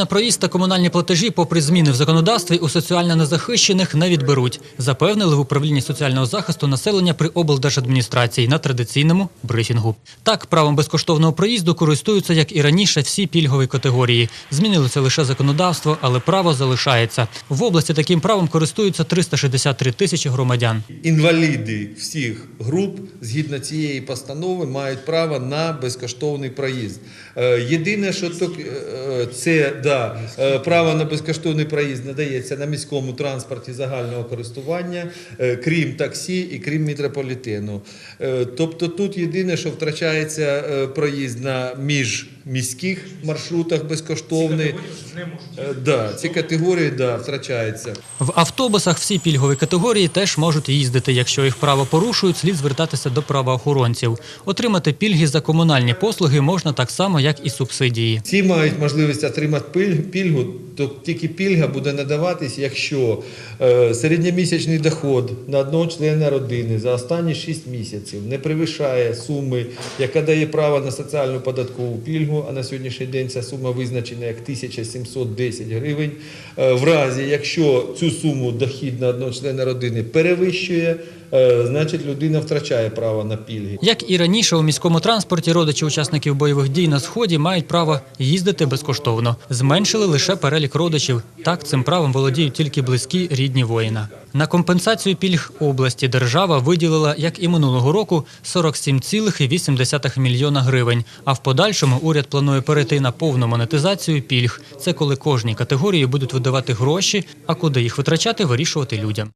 на проїзд та комунальні платежі, попри зміни в законодавстві, у соціально незахищених не відберуть, запевнили в управлінні соціального захисту населення при облдержадміністрації на традиційному брифінгу. Так, правом безкоштовного проїзду користуються, як і раніше, всі пільгові категорії. Змінилося лише законодавство, але право залишається. В області таким правом користуються 363 тисячі громадян. Інваліди всіх груп згідно цієї постанови мають право на безкоштовний проїзд. Е, Єдине, що ток- е, це да, е, право на безкоштовний проїзд надається на міському транспорті загального користування, е, крім таксі і крім метрополітену. Е, Тобто тут єдине, що втрачається проїзд на міжміських маршрутах безкоштовний. Е, Да, ці категорії да, втрачаються. В автобусах всі пільгові категорії теж можуть їздити. Якщо їх право порушують, слід звертатися до правоохоронців. Отримати пільги за комунальні послуги можна так само, як і субсидії. Ці мають можливість отримати пільгу, то тільки пільга буде надаватись, якщо е, середньомісячний доход на одного члена родини за останні 6 місяців не перевищає суми, яка дає право на соціальну податкову пільгу, а на сьогоднішній день ця сума визначена як 1710 гривень. Е, в разі, якщо цю суму дохід на одного члена родини перевищує, е, значить людина втрачає право на пільги. Як і раніше, у міському транспорті родичі учасників бойових дій на сході мають право їздити безкоштовно. Зменшили лише перелік родичів. Так цим правом володіють тільки близькі рідні воїна. На компенсацію пільг області держава виділила, як і минулого року, 47,8 мільйона гривень. А в подальшому уряд планує перейти на повну монетизацію пільг. Це коли кожній категорії будуть видавати гроші, а куди їх витрачати, вирішувати людям.